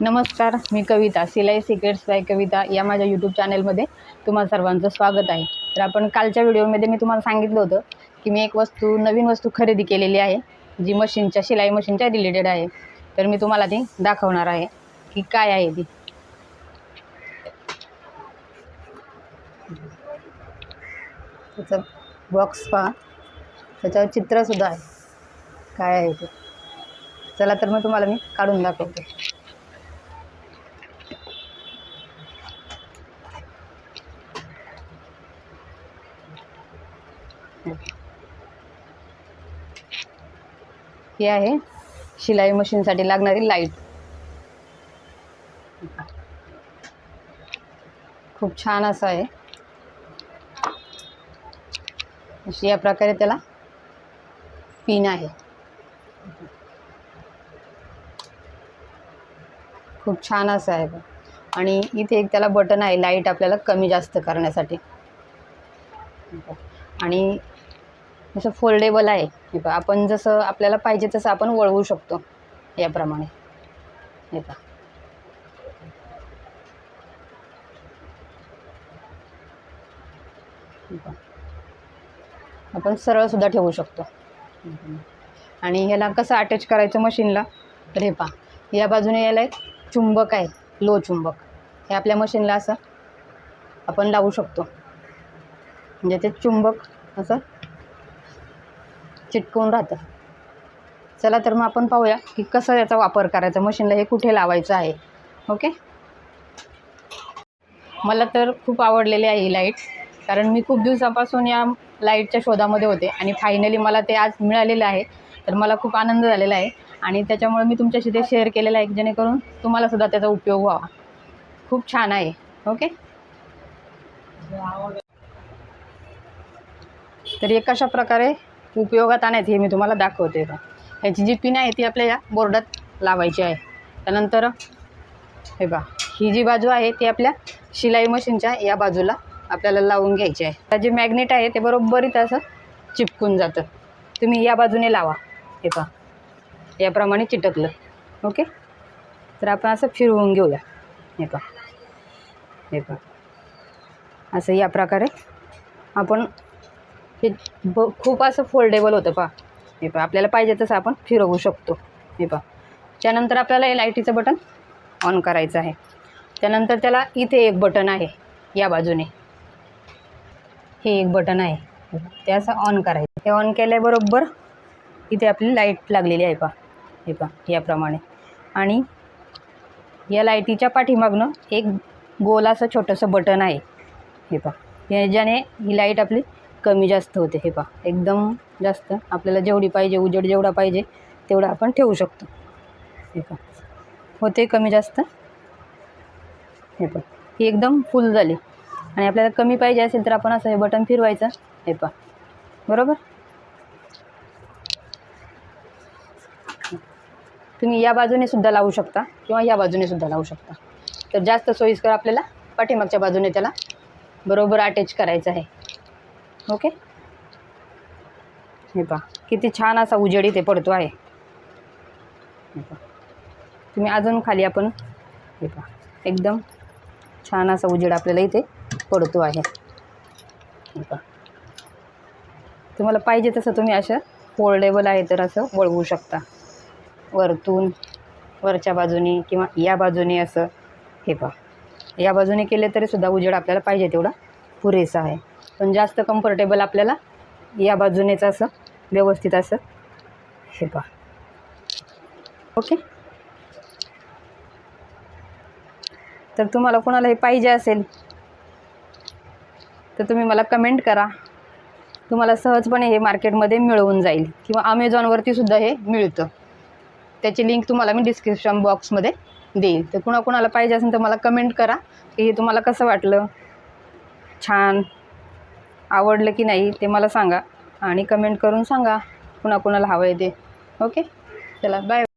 नमस्कार मी कविता सिलाई secrets bye कविता या माझ्या यूट्यूब चॅनलमध्ये तुम्हा सर्वांचं स्वागत आहे. तर आपण कालच्या व्हिडिओमध्ये मी तुम्हाला सांगितलं होतं की मी एक वस्तू नवीन वस्तू खरेदी केलेली आहे जी मशीनच्या शिलाई मशीनच्या रिलेटेड आहे. तर मी तुम्हाला ती दाखवणार आहे की काय आहे ती. त्याचं बॉक्स पहा. त्याच्यावर चित्रसुद्धा आहे. काय आहे ते. चला तर मग तुम्हाला मी काढून दाखवते. ही आहे शिलाई मशीनसाठी लागणारी लाइट खूप छान असं आहे. अशी या प्रकारे त्याला पिन आहे. खूप छान असं आहे बघ. आणि इथे एक त्याला बटन आहे लाइट आपल्याला कमी जास्त करण्यासाठी. आणि जसं फोल्डेबल आहे हे पहा आपण जसं आपल्याला पाहिजे तसं आपण वळवू शकतो याप्रमाणे. हे हे पहा. आपण सरळसुद्धा ठेवू शकतो. आणि ह्याला कसं अटॅच करायचं मशीनला तर हे पहा. या बाजूने याला एक चुंबक आहे लो चुंबक. हे आपल्या मशीनला असं आपण लावू शकतो. म्हणजे ते चुंबक असं चिटकवून राहतं. चला तर मग आपण पाहूया की कसं याचा वापर करायचा. मशीनला हे कुठे लावायचं आहे. ओके? मला तर खूप आवडलेली आहे ही लाइट. कारण मी खूप दिवसापासून या लाईटच्या शोधामध्ये होते आणि फायनली मला ते आज मिळालेलं आहे. तर मला खूप आनंद झालेला आहे. आणि त्याच्यामुळे मी तुमच्याशी ते शेअर केलेलं आहे जेणेकरून तुम्हालासुद्धा त्याचा उपयोग व्हावा. खूप छान आहे. ओके? तर हे कशा प्रकारे उपयोगात आणायचं हे मी तुम्हाला दाखवते आता. ह्याची जी पिन आहे ती आपल्या या बोर्डात लावायची आहे. त्यानंतर हे बा ही जी बाजू आहे ती आपल्या शिलाई मशीनच्या या बाजूला आपल्याला लावून घ्यायची आहे. तर जे मॅग्नेट आहे ते बरोबरीत असं चिपकून जातं. तुम्ही या बाजूने लावा. हे पहा. याप्रमाणे चिटकलं. ओके? तर आपण असं फिरवून घेऊया. हे पहा. हे पहा. असं या प्रकारे आपण हे ब खूप असं फोल्डेबल होतं पहा. हे पहा आपल्याला पाहिजे तसं आपण फिरवू शकतो. हे पहा. त्यानंतर आपल्याला हे लाईटीचं बटन ऑन करायचं आहे. त्यानंतर त्याला इथे एक बटन आहे या बाजूने. हे एक बटन आहे. ते असं ऑन करायचं. हे ऑन केल्याबरोबर इथे आपली लाइट लागलेली आहे पहा. हे पहा याप्रमाणे. आणि या लाईटीच्या पाठीमागनं एक गोल असं छोटंसं बटन आहे. हे पहा. याच्याने ही लाइट आपली कमी जास्त होते हे पहा. एकदम जास्त. आपल्याला जेवढी पाहिजे उजेड जेवढा पाहिजे तेवढा आपण ठेवू शकतो. हे पहा. होते कमी जास्त. हे पहा. ही एकदम फुल झाली. आणि आपल्याला कमी पाहिजे असेल तर आपण असं हे बटन फिरवायचं. हे पहा. बरोबर? तुम्ही या बाजूने सुद्धा लावू शकता किंवा या बाजूने सुद्धा लावू शकता. तर जास्त सोयीस्कर आपल्याला पाठीमागच्या बाजूने त्याला बरोबर अटॅच करायचं आहे. ओके? हे पहा किती छान असा उजेड इथे पडतो आहे. तुम्ही अजून खाली आपण हे पहा एकदम छान असा उजेड आपल्याला इथे पडतो आहे. हे पहा. तुम्हाला पाहिजे तसं तुम्ही असं फोल्डेबल आहे तर असं वळवू शकता. वरतून वरच्या बाजूने किंवा या बाजूने असं हे पहा. या बाजूने केले तरी सुद्धा उजेड आपल्याला पाहिजे तेवढा पुरेसा आहे. पण जास्त कम्फर्टेबल आपल्याला या बाजूनेच असं व्यवस्थित असं. हे पहा. ओके तर तुम्हाला कोणाला हे पाहिजे असेल तर तुम्ही मला कमेंट करा. तुम्हाला सहजपणे हे मार्केटमध्ये मिळवून जाईल किंवा अमेझॉनवरती सुद्धा हे मिळतं. त्याची लिंक तुम्हाला मी डिस्क्रिप्शन बॉक्समध्ये देईल. तर कुणाकुणाला पाहिजे असेल तर मला कमेंट करा की हे तुम्हाला कसं वाटलं? छान. आवडलं की नाही ते मला सांगा आणि कमेंट करून सांगा. कुणाकुणाला हवं आहे ते. ओके चला बाय